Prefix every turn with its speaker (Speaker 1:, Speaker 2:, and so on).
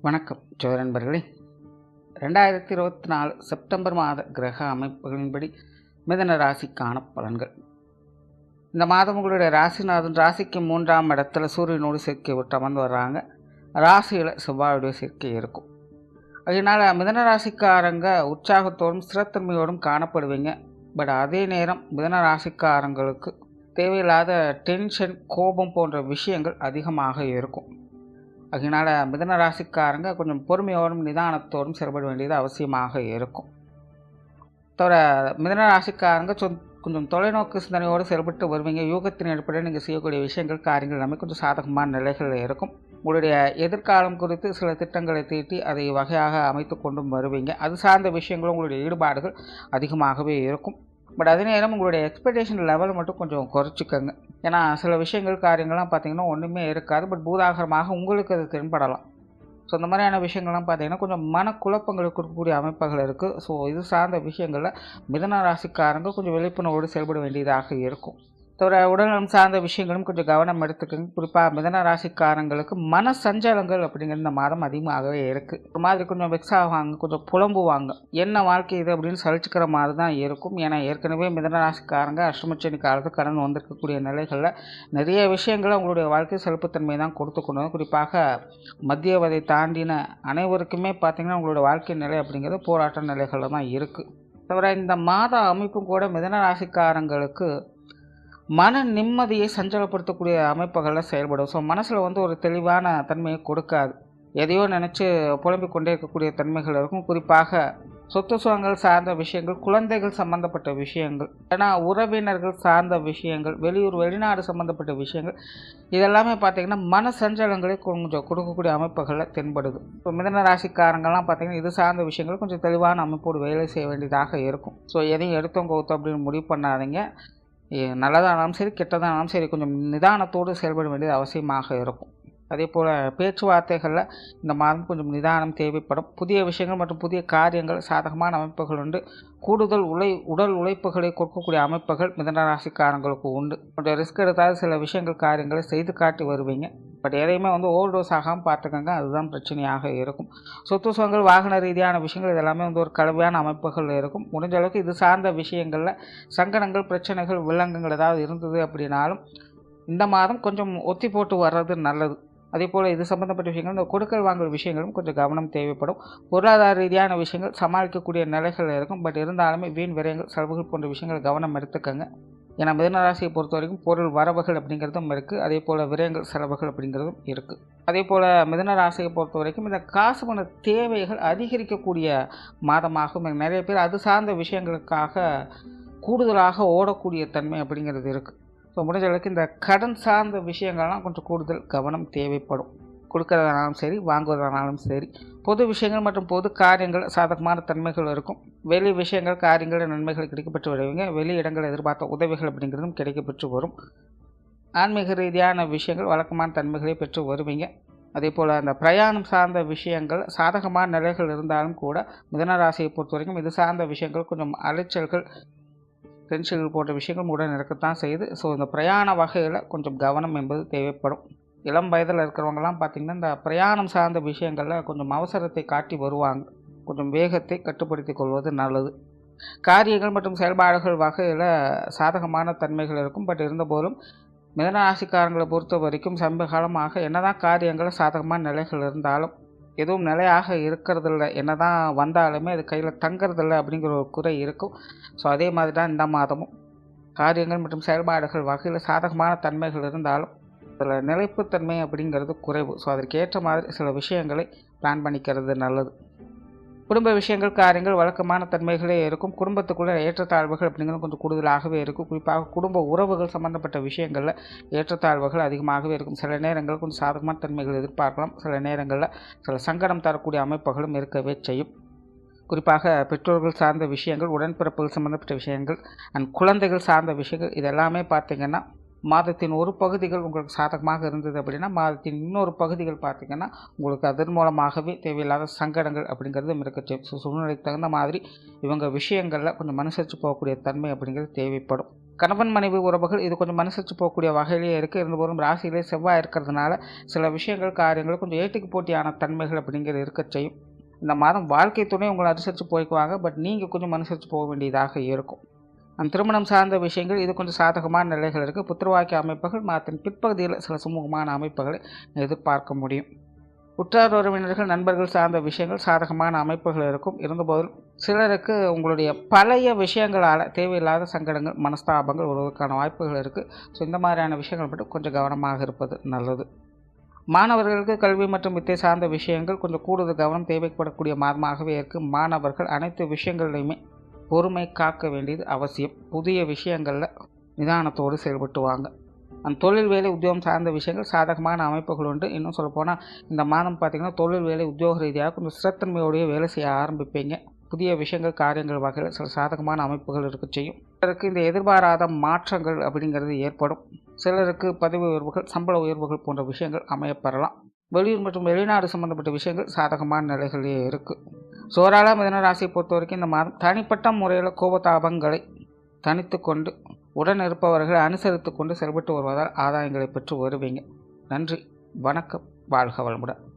Speaker 1: வணக்கம் சோதரன்பர்களே ரெண்டாயிரத்தி இருபத்தி நாலு செப்டம்பர் மாத கிரக அமைப்புகளின்படி மிதன ராசிக்கான பலன்கள். இந்த மாதம் உங்களுடைய ராசிநாதன் ராசிக்கு மூன்றாம் இடத்துல சூரியனோடு சேர்க்கை விட்டு அமர்ந்து வர்றாங்க. ராசியில் செவ்வாயுடைய சேர்க்கை இருக்கும். அதனால் மிதன ராசிக்காரங்க உற்சாகத்தோடும் ஸ்திரத்தன்மையோடும் காணப்படுவீங்க. பட் அதே நேரம் மிதன ராசிக்காரங்களுக்கு தேவையில்லாத டென்ஷன் கோபம் போன்ற விஷயங்கள் அதிகமாக இருக்கும். அதனால் மிதன ராசிக்காரங்க கொஞ்சம் பொறுமையோடும் நிதானத்தோடும் செயல்பட வேண்டியது அவசியமாக இருக்கும். தவிர மிதன ராசிக்காரங்க சொ கொஞ்சம் தொலைநோக்கு சிந்தனையோடு செயல்பட்டு வருவீங்க. யூகத்தின் அடிப்படையில் நீங்கள் செய்யக்கூடிய விஷயங்கள் காரியங்கள் எல்லாமே கொஞ்சம் சாதகமான நிலைகளில் இருக்கும். உங்களுடைய எதிர்காலம் குறித்து சில திட்டங்களை தீட்டி அதை வகையாக அமைத்து கொண்டும் வருவீங்க. அது சார்ந்த விஷயங்களும் உங்களுடைய ஈடுபாடுகள் அதிகமாகவே இருக்கும். பட் அதே நேரம் உங்களுடைய எக்ஸ்பெக்டேஷன் லெவல் மட்டும் கொஞ்சம் குறைச்சிக்கோங்க. ஏன்னா சில விஷயங்கள் காரியங்கள்லாம் பார்த்தீங்கன்னா ஒன்றுமே இருக்காது. பட் பூதாகரமாக உங்களுக்கு அது தென்படலாம். ஸோ இந்த மாதிரியான விஷயங்கள்லாம் பார்த்தீங்கன்னா கொஞ்சம் மனக்குழப்பங்கள் கொடுக்கக்கூடிய அமைப்புகள் இருக்குது ஸோ இது சார்ந்த விஷயங்களில் மிதன ராசிக்காரங்க கொஞ்சம் விழிப்புணர்வோடு செயல்பட வேண்டியதாக இருக்கும். தவிர உடல்நலம் சார்ந்த விஷயங்களும் கொஞ்சம் கவனம் எடுத்துக்கோங்க. குறிப்பாக மிதன ராசிக்காரங்களுக்கு மன சஞ்சலங்கள் அப்படிங்கிற இந்த மாதம் அதிகமாகவே இருக்குது ஒரு மாதிரி கொஞ்சம் வெக்ஸ் ஆவாங்க கொஞ்சம் புலம்புவாங்க. என்ன வாழ்க்கை இது அப்படின்னு சலிச்சுக்கிற மாதிரி தான் இருக்கும். ஏன்னா ஏற்கனவே மிதன ராசிக்காரங்க அஷ்டமச்சனி காலத்து கடன் வந்திருக்கக்கூடிய நிலைகளில் நிறைய விஷயங்களை அவங்களுடைய வாழ்க்கை செலுப்புத்தன்மை தான் கொடுத்து கொண்டு வந்து குறிப்பாக மத்திய வதை தாண்டின அனைவருக்குமே பார்த்திங்கன்னா அவங்களோட வாழ்க்கை நிலை அப்படிங்கிறது போராட்ட நிலைகளில் தான் இருக்குது தவிர இந்த மாத அமைப்பும் கூட மிதன ராசிக்காரங்களுக்கு மன நிம்மதியை சஞ்சலப்படுத்தக்கூடிய அமைப்புகளில் செயல்படும். ஸோ மனசில் வந்து ஒரு தெளிவான தன்மையை கொடுக்காது. எதையோ நினச்சி புலம்பிக் கொண்டே இருக்கக்கூடிய தன்மைகள் இருக்கும். குறிப்பாக சொத்து சுகங்கள் சார்ந்த விஷயங்கள் குழந்தைகள் சம்பந்தப்பட்ட விஷயங்கள் ஏன்னா உறவினர்கள் சார்ந்த விஷயங்கள் வெளியூர் வெளிநாடு சம்பந்தப்பட்ட விஷயங்கள் இதெல்லாமே பார்த்திங்கன்னா மன சஞ்சலங்களை கொஞ்சம் கொடுக்கக்கூடிய அமைப்புகளில் தென்படுது. இப்போ மிதன ராசிக்காரங்கள்லாம் பார்த்திங்கன்னா இது சார்ந்த விஷயங்கள் கொஞ்சம் தெளிவான அமைப்போடு வேலை செய்ய வேண்டியதாக இருக்கும். ஸோ எதையும் எடுத்தோம் கவுத்தோம் அப்படின்னு முடிவு பண்ணாதீங்க. நல்லதானாலும் சரி கெட்டதானாலும் சரி கொஞ்சம் நிதானத்தோடு செயல்பட வேண்டியது அவசியமாக இருக்கும். அதே போல் பேச்சுவார்த்தைகளில் இந்த மாதம் கொஞ்சம் நிதானம் தேவைப்படும். புதிய விஷயங்கள் மற்றும் புதிய காரியங்கள் சாதகமான அமைப்புகள் உண்டு. கூடுதல் உழை உடல் உழைப்புகளை கொடுக்கக்கூடிய அமைப்புகள் மிதனராசிக்காரங்களுக்கு உண்டு. கொஞ்சம் ரிஸ்க் எடுத்தால் சில விஷயங்கள் காரியங்களை செய்து காட்டி வருவீங்க. பட் எதையுமே வந்து ஓவர் டோஸ் ஆகாமல் பார்த்துக்கோங்க. அதுதான் பிரச்சனையாக இருக்கும். சொத்து சுகங்கள் வாகன ரீதியான விஷயங்கள் இதெல்லாமே வந்து ஒரு கலவையான அமைப்புகள் இருக்கும். முடிஞ்ச அளவுக்கு இது சார்ந்த விஷயங்களில் சங்கடங்கள் பிரச்சனைகள் வில்லங்கங்கள் ஏதாவது இருந்தது அப்படின்னாலும் இந்த மாதம் கொஞ்சம் ஒத்தி போட்டு வர்றது நல்லது. அதே போல் இது சம்மந்தப்பட்ட விஷயங்கள் இந்த கொடுக்கல் வாங்கல் விஷயங்களும் கொஞ்சம் கவனம் தேவைப்படும். பொருளாதார ரீதியான விஷயங்கள் சமாளிக்கக்கூடிய நிலைகள் இருக்கும். பட் இருந்தாலுமே வீண் விரயங்கள் செலவுகள் போன்ற விஷயங்கள் கவனம் எடுத்துக்கோங்க. ஏன்னா மிதனராசியை பொறுத்த வரைக்கும் பொருள் வரவுகள் அப்படிங்கிறதும் இருக்குது அதே போல் விரயங்கள் செலவுகள் அப்படிங்கிறதும் இருக்குது அதே போல் மிதனராசியை பொறுத்த வரைக்கும் இந்த காசு பண தேவைகள் அதிகரிக்கக்கூடிய மாதமாகவும் நிறைய பேர் அது சார்ந்த விஷயங்களுக்காக கூடுதலாக ஓடக்கூடிய தன்மை அப்படிங்கிறது இருக்குது ஸோ முடிஞ்ச அளவுக்கு இந்த கடன் சார்ந்த விஷயங்கள்லாம் கொஞ்சம் கூடுதல் கவனம் தேவைப்படும். கொடுக்கறதானாலும் சரி வாங்குவதானாலும் சரி. பொது விஷயங்கள் மற்றும் பொது காரியங்கள் சாதகமான தன்மைகள் இருக்கும். வெளி விஷயங்கள் காரியங்கள் நன்மைகள் கிடைக்கப்பெற்று வருவீங்க. வெளி இடங்கள் எதிர்பார்த்த உதவிகள் அப்படிங்கிறதும் கிடைக்கப்பெற்று வரும். ஆன்மீக ரீதியான விஷயங்கள் வழக்கமான தன்மைகளை பெற்று வருவீங்க. அதே போல் அந்த பிரயாணம் சார்ந்த விஷயங்கள் சாதகமான நிலைகள் இருந்தாலும் கூட மிதனராசியை பொறுத்த வரைக்கும் இது சார்ந்த விஷயங்கள் கொஞ்சம் அலைச்சல்கள் டென்ஷன்கள் போன்ற விஷயங்கள் உடன் இருக்கத்தான் செய்யுது. ஸோ இந்த பிரயாண வகையில் கொஞ்சம் கவனம் என்பது தேவைப்படும். இளம் வயதில் இருக்கிறவங்கலாம் பார்த்திங்கன்னா இந்த பிரயாணம் சார்ந்த விஷயங்களில் கொஞ்சம் அவசரத்தை காட்டி வருவாங்க. கொஞ்சம் வேகத்தை கட்டுப்படுத்தி கொள்வது நல்லது. காரியங்கள் மற்றும் செயல்பாடுகள் வகையில் சாதகமான தன்மைகள் இருக்கும். பட் இருந்தபோதும் மிதனராசிக்காரங்களை பொறுத்த வரைக்கும் சமீப காலமாக என்னதான் காரியங்கள் சாதகமான நிலைகள் இருந்தாலும் எதுவும் நிலையாக இருக்கிறதில்ல. என்ன தான் வந்தாலுமே அது கையில் தங்கறதில்ல அப்படிங்கிற ஒரு குறை இருக்கும். ஸோ அதே மாதிரி தான் இந்த மாதமும். காரியங்கள் மற்றும் செயல்பாடுகள் வகையில் சாதகமான தன்மைகள் இருந்தாலும் அதில் நிலைப்புத்தன்மை அப்படிங்கிறது குறைவு. ஸோ அதற்கேற்ற மாதிரி சில விஷயங்களை பிளான் பண்ணிக்கிறது நல்லது. குடும்ப விஷயங்கள் காரியங்கள் வழக்கமான தன்மைகளே இருக்கும். குடும்பத்துக்குள்ளே ஏற்றத்தாழ்வுகள் அப்படிங்கிறது கொஞ்சம் கூடுதலாகவே இருக்கும். குறிப்பாக குடும்ப உறவுகள் சம்மந்தப்பட்ட விஷயங்களில் ஏற்றத்தாழ்வுகள் அதிகமாகவே இருக்கும். சில நேரங்களில் கொஞ்சம் சாதகமான தன்மைகள் எதிர்பார்க்கலாம். சில நேரங்களில் சில சங்கடம் தரக்கூடிய அமைப்புகளும் இருக்கவே செய்யும். குறிப்பாக பெற்றோர்கள் சார்ந்த விஷயங்கள் உடன்பிறப்புகள் சம்மந்தப்பட்ட விஷயங்கள் அண்ட் குழந்தைகள் சார்ந்த விஷயங்கள் இதெல்லாமே பார்த்திங்கன்னா மாதத்தின் ஒரு பகுதிகள் உங்களுக்கு சாதகமாக இருந்தது அப்படின்னா மாதத்தின் இன்னொரு பகுதிகள் பார்த்திங்கன்னா உங்களுக்கு அதன் மூலமாகவே தேவையில்லாத சங்கடங்கள் அப்படிங்கிறது இருக்க செய்யும் ஸோ சூழ்நிலைக்கு தகுந்த மாதிரி இவங்க விஷயங்களில் கொஞ்சம் மனுசரித்து போகக்கூடிய தன்மை அப்படிங்கிறது தேவைப்படும். கணவன் மனைவி உறவுகள் இது கொஞ்சம் மனுசரித்து போகக்கூடிய வகையிலேயே இருக்குது இருந்தபோதும் ராசியிலே செவ்வாய் இருக்கிறதுனால சில விஷயங்கள் காரியங்கள் கொஞ்சம் ஏட்டுக்கு போட்டியான தன்மைகள் அப்படிங்கிறது இருக்க செய்யும். இந்த மாதம் வாழ்க்கை துணை உங்களை அனுசரித்து போய்க்குவாங்க. பட் நீங்கள் கொஞ்சம் அனுசரித்து போக வேண்டியதாக இருக்கும். திருமணம் சார்ந்த விஷயங்கள் இது கொஞ்சம் சாதகமான நிலைகள் இருக்குது புத்திரவாக்கிய அமைப்புகள் மாதத்தின் பிற்பகுதியில் சில சுமூகமான அமைப்புகளை எதிர்பார்க்க முடியும். உற்றார் உறவினர்கள் நண்பர்கள் சார்ந்த விஷயங்கள் சாதகமான அமைப்புகள் இருக்கும். இருந்தபோதும் சிலருக்கு உங்களுடைய பழைய விஷயங்களால் தேவையில்லாத சங்கடங்கள் மனஸ்தாபங்கள் வருவதற்கான வாய்ப்புகள் இருக்குது ஸோ இந்த மாதிரியான விஷயங்கள் மட்டும் கொஞ்சம் கவனமாக இருப்பது நல்லது. மாணவர்களுக்கு கல்வி மற்றும் வித்தை சார்ந்த விஷயங்கள் கொஞ்சம் கூடுதல் கவனம் தேவைப்படக்கூடிய மாதமாகவே இருக்குது மாணவர்கள் அனைத்து விஷயங்கள்லையுமே பொறுமை காக்க வேண்டியது அவசியம். புதிய விஷயங்களில் நிதானத்தோடு செயல்பட்டு வாங்க. அந்த தொழில் வேலை உத்தியோகம் சார்ந்த விஷயங்கள் சாதகமான அமைப்புகள் உண்டு. இன்னும் சொல்லப்போனால் இந்த மாதம் பார்த்திங்கன்னா தொழில் வேலை உத்தியோக ரீதியாக கொஞ்சம் சிறத்தன்மையோடைய வேலை செய்ய ஆரம்பிப்பீங்க. புதிய விஷயங்கள் காரியங்கள் வகையில் சில சாதகமான அமைப்புகள் இருக்க செய்யும். சிலருக்கு இந்த எதிர்பாராத மாற்றங்கள் அப்படிங்கிறது ஏற்படும். சிலருக்கு பதவி உயர்வுகள் சம்பள உயர்வுகள் போன்ற விஷயங்கள் அமையப்பெறலாம். வெளியூர் மற்றும் வெளிநாடு சம்பந்தப்பட்ட விஷயங்கள் சாதகமான நிலைகளிலே இருக்குது சோராள மிதன ராசியை பொறுத்த வரைக்கும் இந்த மாதம் தனிப்பட்ட முறையில் கோபதாபங்களை தனித்து கொண்டு உடன் இருப்பவர்களை அனுசரித்து கொண்டு செயல்பட்டு வருவதால் ஆதாயங்களை பெற்று வருவீங்க. நன்றி. வணக்கம். வாழ்க வளமுடன்.